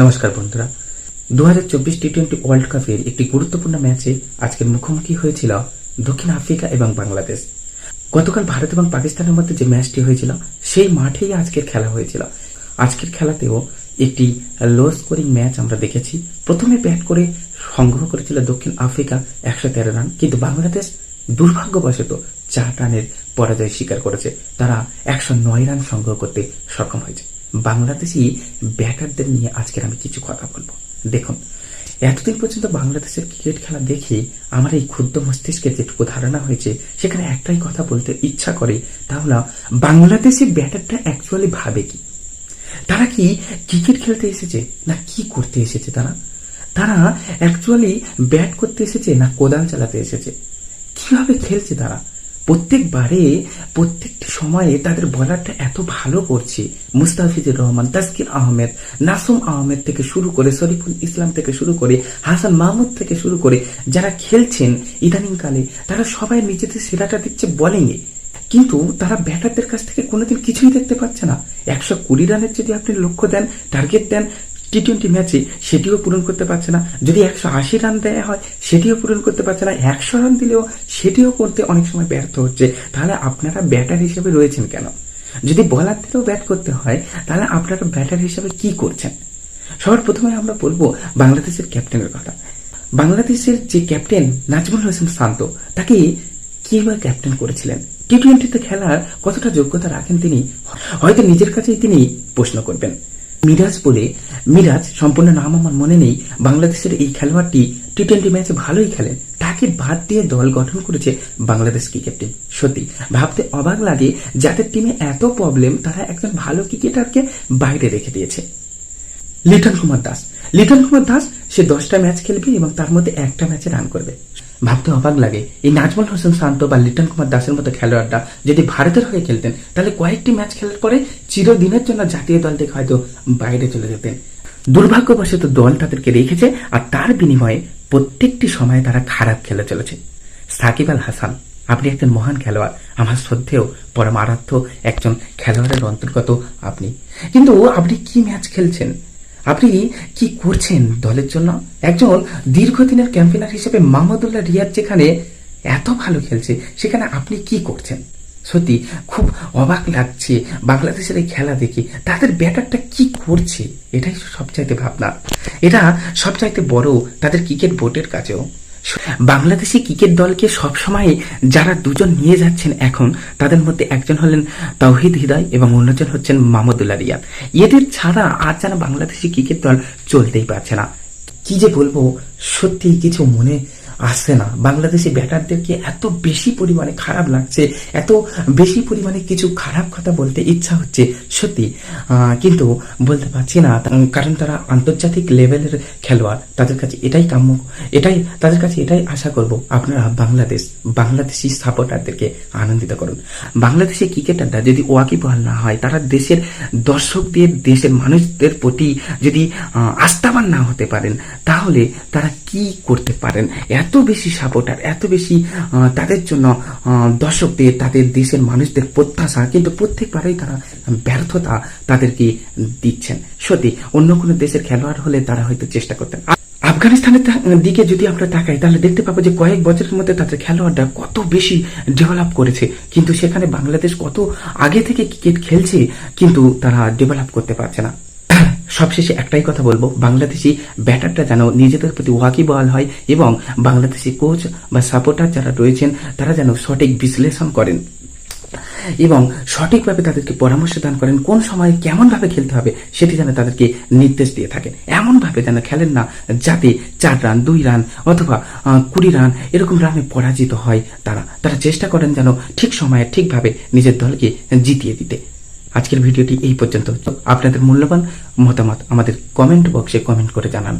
নমস্কার বন্ধুরা। দু হাজার চব্বিশ টি টোয়েন্টি ওয়ার্ল্ড কাপের একটি গুরুত্বপূর্ণ ম্যাচে আজকের মুখোমুখি হয়েছিল দক্ষিণ আফ্রিকা এবং বাংলাদেশ। গতকাল ভারত এবং পাকিস্তানের মধ্যে যে ম্যাচটি হয়েছিল, সেই মাঠেই আজকের খেলা হয়েছিল। আজকের খেলাতেও একটি লো স্কোরিং ম্যাচ আমরা দেখেছি। প্রথমে ব্যাট করে সংগ্রহ করেছিল দক্ষিণ আফ্রিকা একশো তেরো রান, কিন্তু বাংলাদেশ দুর্ভাগ্যবশত চার রানের পরাজয় স্বীকার করেছে। তারা একশো নয় রান সংগ্রহ করতে সক্ষম হয়েছে। বাংলাদেশি ব্যাটারদের নিয়ে আজকের আমি কিছু কথা বলব। দেখুন, এতদিন পর্যন্ত বাংলাদেশের ক্রিকেট খেলা দেখে আমার এই ক্ষুদ্র মস্তিষ্কের যেটুকু ধারণা হয়েছে, সেখানে একটাই কথা বলতে ইচ্ছা করে, তা হলো, বাংলাদেশি ব্যাটারটা অ্যাকচুয়ালি ভাবে কি? তারা কি ক্রিকেট খেলতে এসেছে না কি করতে এসেছে তারা? তারা অ্যাকচুয়ালি ব্যাট করতে এসেছে না কোদাল চালাতে এসেছে? কীভাবে খেলছে তারা? প্রত্যেকবারে, প্রত্যেকটি সময়ে তাদের বলারটা এত ভালো করছে। মুস্তাফিজুর রহমান তাসকির আহমেদ, নাসুম আহমেদ থেকে শুরু করে, শরীফুল ইসলাম থেকে শুরু করে, হাসান মাহমুদ থেকে শুরু করে যারা খেলছেন ইদানিংকালে, তারা সবাই নিজেদের সেরাটা দিচ্ছে বোলিংয়ে। কিন্তু তারা ব্যাটারদের কাছ থেকে কোনোদিন কিছুই দেখতে পাচ্ছে না। একশো কুড়ি রানের যদি আপনি লক্ষ্য দেন টার্গেট দেন টি টোয়েন্টি ম্যাচে সেটিও পূরণ করতে পারছে না। যদি একশো আশি রান দেয়া হয়, সেটিও পূরণ করতে পারছে না। একশো রান দিলেও সেটিও করতে অনেক সময় ব্যর্থ হচ্ছে। তাহলে আপনারা ব্যাটার হিসেবে রয়েছেন কেন? যদি বলারদেরও ব্যাট করতে হয়, তাহলে আপনারা ব্যাটার হিসেবে কি করছেন? সবার প্রথমে আমরা বলব বাংলাদেশের ক্যাপ্টেনের কথা। বাংলাদেশের যে ক্যাপ্টেন নাজমুল হোসেন শান্ত, তাকে কীভাবে ক্যাপ্টেন করেছিলেন? টি টোয়েন্টিতে খেলার কতটা যোগ্যতা রাখেন তিনি? হয়তো নিজের কাছেই তিনি প্রশ্ন করবেন। মিরাজ বলে, মিরাজ, সম্পূর্ণ নাম আমার মনে নেই। বাংলাদেশের এই খেলোয়াড়টি টি টোয়েন্টি ম্যাচে ভালোই খেলেন তাকে বাদ দিয়ে দল গঠন করেছে বাংলাদেশ ক্রিকেট টিম সত্যি, ভাবতে অবাক লাগে যাদের টিমে এত প্রবলেম তারা একজন ভালো ক্রিকেটারকে বাইরে রেখে দিয়েছে। লিটন কুমার দাস। লিটন কুমার দাস সে দশটা ম্যাচ খেলবে এবং তার মধ্যে একটা ম্যাচে রান করবে। ভাবতে অবাক লাগে। এই নাজমুল হোসেন শান্ত বা লিটন কুমার দাসের মতো খেলোয়াড়রা যদি ভারতের হয়ে খেলতেন, তাহলে কয়েকটি ম্যাচ খেলার পরে চিরদিনের জন্য জাতীয় দল থেকে হয়তো বাইরে চলে যেতেন। দুর্ভাগ্যবশত দল তাদেরকে রেখেছে আর তার বিনিময়ে প্রত্যেকটি সময়ে তারা খারাপ খেলে চলেছে। সাকিব আল হাসান, আপনি একজন মহান খেলোয়াড়, আমার শ্রদ্ধেয়, পরম একজন খেলোয়াড়ের অন্তর্গত আপনি। কিন্তু আপনি কি ম্যাচ খেলছেন? আপনি কি করছেন দলের জন্য? একজন দীর্ঘদিনের ক্যাম্পেনার হিসেবে মাহমুদুল্লাহ রিয়াদ যেখানে এত ভালো খেলছে, সেখানে আপনি কি করছেন? সত্যি খুব অবাক লাগছে বাংলাদেশের এই খেলা দেখে। তাদের ব্যাটারটা কি করছে? এটাই সবচাইতে ভাবনা। এটা সবচাইতে বড় তাদের ক্রিকেট বোর্ডের কাছেও বাংলাদেশি ক্রিকেট দলকে সবসময় যারা দুজন নিয়ে যাচ্ছেন এখন, তাদের মধ্যে একজন হলেন তৌহিদ হৃদয় এবং অন্যজন হচ্ছেন মাহমুদুল্লাহ রিয়াদ। এদের ছাড়া আর যেন বাংলাদেশি ক্রিকেট দল চলতেই পারছে না। কি যে বলব সত্যি কিছু মনে আসছে না। বাংলাদেশি ব্যাটারদেরকে এত বেশি পরিমাণে খারাপ লাগছে, এত বেশি পরিমাণে কিছু খারাপ কথা বলতে ইচ্ছা হচ্ছে, সত্যি। কিন্তু বলতে পারছি না কারণ তারা আন্তর্জাতিক লেভেলের খেলোয়াড়, তাদের কাছে এটাই কাম্য, এটাই, তাদের কাছে এটাই আশা করব। আপনারা বাংলাদেশ, বাংলাদেশি সাপোর্টারদেরকে আনন্দিত করুন। বাংলাদেশি ক্রিকেটাররা যদি ওয়াকিবহাল না হয়, তারা দেশের দর্শকদের, দেশের মানুষদের প্রতি যদি আস্থাবান না হতে পারেন, তাহলে তারা কি করতে পারেন? এত বেশি সাপোর্টার এত বেশি তাদের জন্য দর্শকদের, তাদের দেশের মানুষদের প্রত্যাশা, কিন্তু প্রত্যেকবারেই তারা ব্যর্থতা তাদেরকে দিচ্ছেন। সত্যি, অন্য কোনো দেশের খেলোয়াড় হলে তারা হয়তো চেষ্টা করতেন। আফগানিস্তানের দিকে যদি আমরা তাকাই, তাহলে দেখতে পাবো যে কয়েক বছরের মধ্যে তাদের খেলোয়াড়রা কত বেশি ডেভেলপ করেছে। কিন্তু সেখানে বাংলাদেশ কত আগে থেকে ক্রিকেট খেলছে, কিন্তু তারা ডেভেলপ করতে পারছে না। সবশেষে একটাই কথা বলব, বাংলাদেশি ব্যাটারটা যেন নিজেদের প্রতি ওয়াকিবহাল হয় এবং বাংলাদেশি কোচ বা সাপোর্টার যারা রয়েছেন, তারা যেন সঠিক বিশ্লেষণ করেন এবং সঠিকভাবে তাদেরকে পরামর্শ দান করেন, কোন সময়ে কেমনভাবে খেলতে হবে সেটি যেন তাদেরকে নির্দেশ দিয়ে থাকেন এমনভাবে যেন খেলেন না যাতে চার রান, দুই রান অথবা কুড়ি রান এরকম রানে পরাজিত হয় তারা। তারা চেষ্টা করেন যেন ঠিক সময়ে, ঠিকভাবে নিজের দলকে জিতিয়ে দিতে। আজকের ভিডিওটি এই পর্যন্ত। আপনাদের মূল্যবান মতামত আমাদের কমেন্ট বক্সে কমেন্ট করে জানান।